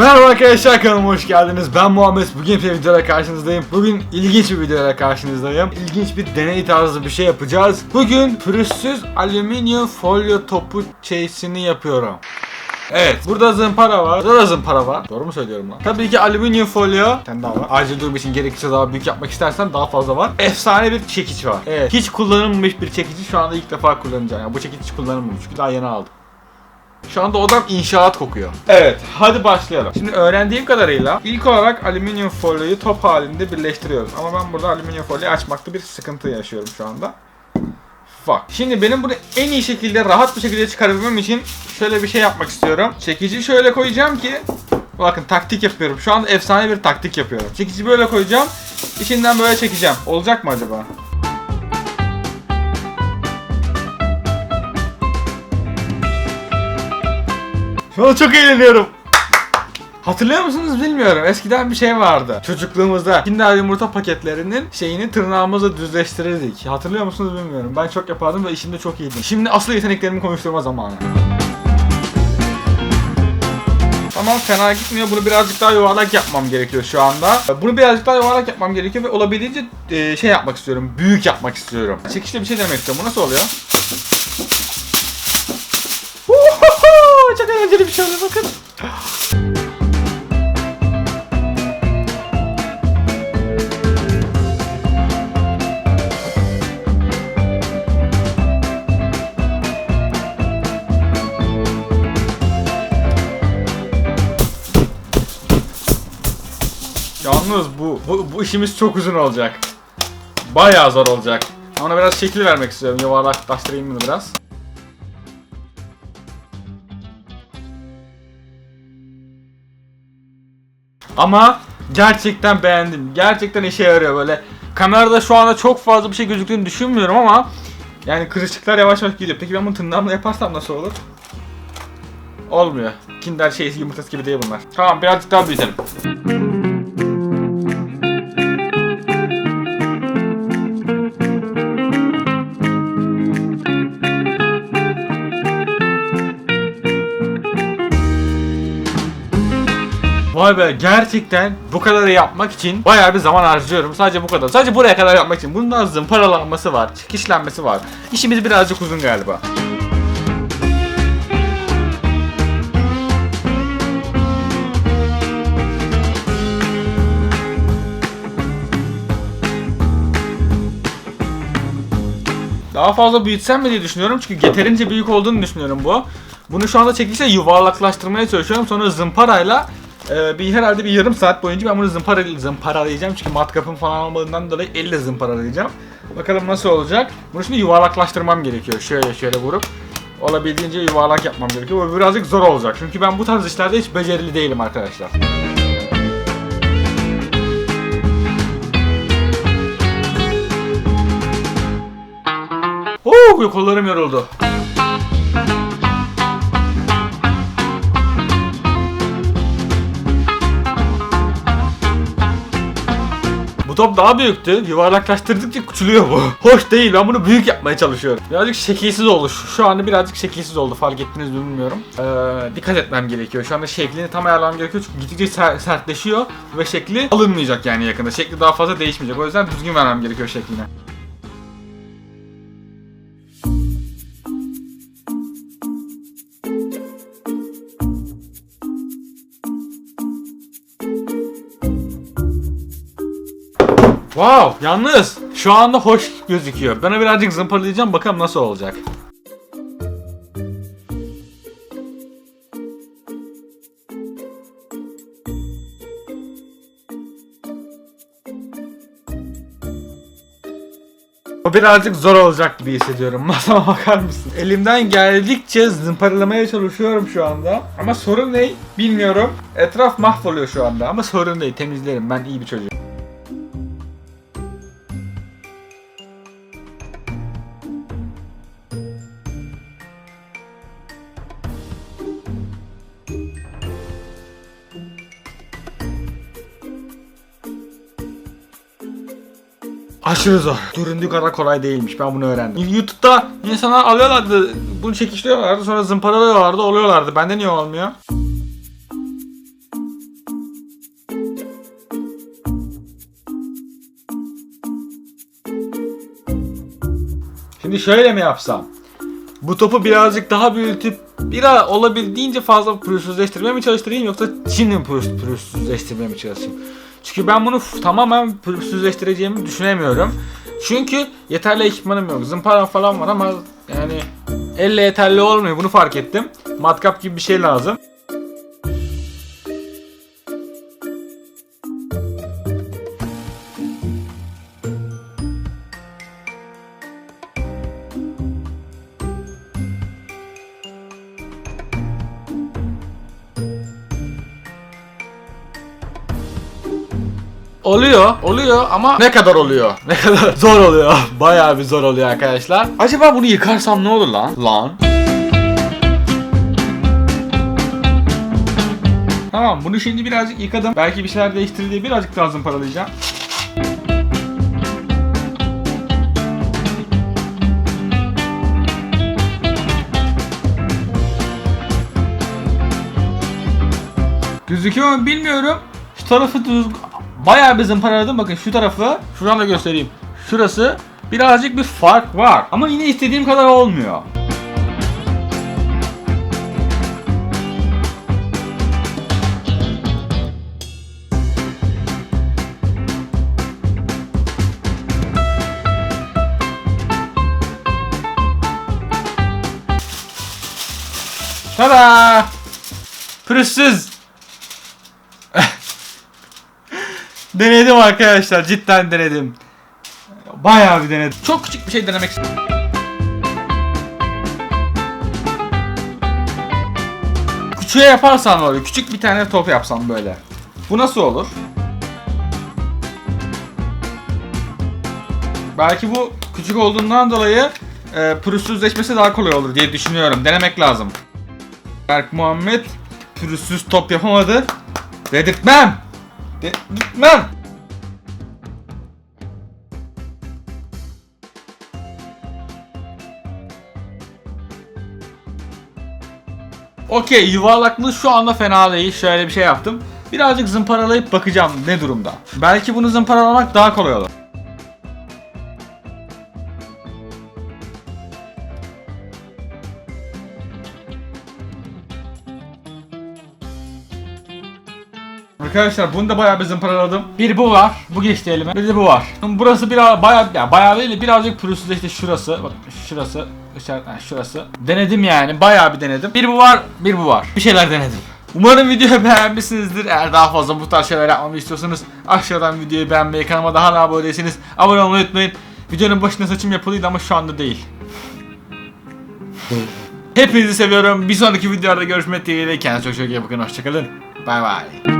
Merhaba arkadaşlar kanalıma hoş geldiniz. Ben Muhammed. Bugün bir videoyla karşınızdayım. Bugün ilginç bir videoyla karşınızdayım. İlginç bir deney tarzı bir şey yapacağız. Bugün pürüzsüz alüminyum folyo topu chase'ini yapıyorum. Evet, burada zımpara var. Burada da zımpara var. Doğru mu söylüyorum lan? Tabii ki alüminyum folyo. Sen daha var. Acil durum için gerekirse daha büyük yapmak istersen daha fazla var. Efsane bir çekiç var. Evet, hiç kullanılmamış bir çekici şu anda ilk defa kullanacağım. Yani bu çekiç hiç kullanılmamış çünkü daha yeni aldım. Şu anda odam inşaat kokuyor. Evet, hadi başlayalım. Şimdi öğrendiğim kadarıyla ilk olarak alüminyum folyoyu top halinde birleştiriyoruz. Ama ben burada alüminyum folyoyu açmakta bir sıkıntı yaşıyorum şu anda. Fuck. Şimdi benim bunu en iyi şekilde, rahat bir şekilde çıkarabilmem için şöyle bir şey yapmak istiyorum. Çekici şöyle koyacağım ki Bakın taktik yapıyorum. Şu anda efsane bir taktik yapıyorum. Çekici böyle koyacağım. İçinden böyle çekeceğim. Olacak mı acaba? An çok eğleniyorum. Hatırlıyor musunuz bilmiyorum. Eskiden bir şey vardı. Çocukluğumuzda Kinder yumurta paketlerinin şeyini tırnağımızla düzleştirirdik. Hatırlıyor musunuz bilmiyorum. Ben çok yapardım ve işimde çok iyiydim. Şimdi asıl yeteneklerimi konuşturma zamanı. Tamam fena gitmiyor. Bunu birazcık daha yuvarlak yapmam gerekiyor şu anda. Bunu birazcık daha yuvarlak yapmam gerekiyor ve olabildiğince e, şey yapmak istiyorum. Büyük yapmak istiyorum. Çekişle bir şey demek istiyorum. Bu nasıl oluyor? Bir oluyor bakın. Yalnız bu, bu, bu işimiz çok uzun olacak. Bayağı zor olacak. Ona biraz şekil vermek istiyorum. Yuvarlaklaştırayım bunu biraz. Ama gerçekten beğendim. Gerçekten işe yarıyor böyle. Kamerada şu anda çok fazla bir şey gözüktüğünü düşünmüyorum ama yani kırışıklar yavaş yavaş gidiyor. Peki ben bunu tırnağımla yaparsam nasıl olur? Olmuyor. Kinder şeysi yumurtası gibi değil bunlar. Tamam birazcık daha büyütelim. Vay be gerçekten bu kadarı yapmak için bayağı bir zaman harcıyorum. Sadece bu kadar. Sadece buraya kadar yapmak için. Bundan zımparalanması var, çekişlenmesi var. İşimiz birazcık uzun galiba. Daha fazla büyütsem mi diye düşünüyorum çünkü yeterince büyük olduğunu düşünüyorum bu. Bunu şu anda çekişle yuvarlaklaştırmaya çalışıyorum. Sonra zımparayla e, bir herhalde bir yarım saat boyunca ben bunu zımpara, zımparalayacağım. Çünkü matkapım falan olmadığından dolayı elle zımparalayacağım. Bakalım nasıl olacak. Bunu şimdi yuvarlaklaştırmam gerekiyor. Şöyle şöyle vurup olabildiğince yuvarlak yapmam gerekiyor. Bu birazcık zor olacak. Çünkü ben bu tarz işlerde hiç becerili değilim arkadaşlar. Oo, kollarım yoruldu. Top daha büyüktü. Yuvarlaklaştırdıkça küçülüyor bu. Hoş değil. Ben bunu büyük yapmaya çalışıyorum. Birazcık şekilsiz oldu. Şu, şu anda birazcık şekilsiz oldu. Fark ettiniz mi bilmiyorum. Ee, dikkat etmem gerekiyor. Şu anda şeklini tam ayarlamam gerekiyor. Çünkü gittikçe ser- sertleşiyor ve şekli alınmayacak yani yakında. Şekli daha fazla değişmeyecek. O yüzden düzgün vermem gerekiyor şekline. Wow! Yalnız şu anda hoş gözüküyor. Ben birazcık zımparalayacağım bakalım nasıl olacak. O birazcık zor olacak gibi hissediyorum. Masama bakar mısın? Elimden geldikçe zımparalamaya çalışıyorum şu anda. Ama sorun ne? Bilmiyorum. Etraf mahvoluyor şu anda ama sorun değil. Temizlerim. Ben iyi bir çocuğum. Aşırı zor. Göründüğü kadar kolay değilmiş. Ben bunu öğrendim. YouTube'da insanlar alıyorlardı. Bunu çekiştiriyorlardı. Sonra zımparalıyorlardı. Oluyorlardı. Bende niye olmuyor? Şimdi şöyle mi yapsam? Bu topu birazcık daha büyütüp biraz olabildiğince fazla pürüzsüzleştirmeye mi çalıştırayım yoksa şimdi mi pürüzsüzleştirmeye mi çalışayım? Çünkü ben bunu tamamen pürüzsüzleştireceğimi düşünemiyorum. Çünkü yeterli ekipmanım yok. Zımpara falan var ama yani elle yeterli olmuyor. Bunu fark ettim. Matkap gibi bir şey lazım. Oluyor, oluyor ama ne kadar oluyor? Ne kadar zor oluyor. Bayağı bir zor oluyor arkadaşlar. Acaba bunu yıkarsam ne olur lan? Lan. Tamam bunu şimdi birazcık yıkadım. Belki bir şeyler değiştirir diye birazcık daha zımparalayacağım. Gözüküyor mu bilmiyorum. Şu tarafı düz... Bayağı bir zımparaladım. Bakın şu tarafı. Şuradan da göstereyim. Şurası birazcık bir fark var. Ama yine istediğim kadar olmuyor. Tada! Pürüzsüz. Denedim arkadaşlar. Cidden denedim. Bayağı bir denedim. Çok küçük bir şey denemek istedim. Küçüğe yaparsan böyle küçük bir tane top yapsam böyle. Bu nasıl olur? Belki bu küçük olduğundan dolayı e, pürüzsüzleşmesi daha kolay olur diye düşünüyorum. Denemek lazım. Berk Muhammed pürüzsüz top yapamadı. Dedirtmem. Dedirtmem. Okey yuvarlaklığı şu anda fena değil. Şöyle bir şey yaptım. Birazcık zımparalayıp bakacağım ne durumda. Belki bunu zımparalamak daha kolay olur. Arkadaşlar bunu da bayağı bir zımparaladım. Bir bu var. Bu geçti elime. Bir de bu var. Burası biraz bayağı ya bayağı değil de birazcık pürüzsüzleşti şurası. Bak şurası. şurası. Denedim yani. Bayağı bir denedim. Bir bu var, bir bu var. Bir şeyler denedim. Umarım videoyu beğenmişsinizdir. Eğer daha fazla bu tarz şeyler yapmamı istiyorsanız aşağıdan videoyu beğenmeyi, kanalıma daha hala abone değilseniz abone olmayı unutmayın. Videonun başında saçım yapılıydı ama şu anda değil. Hepinizi seviyorum. Bir sonraki videolarda görüşmek dileğiyle. Kendinize çok çok iyi bakın. Hoşçakalın. Bay bay.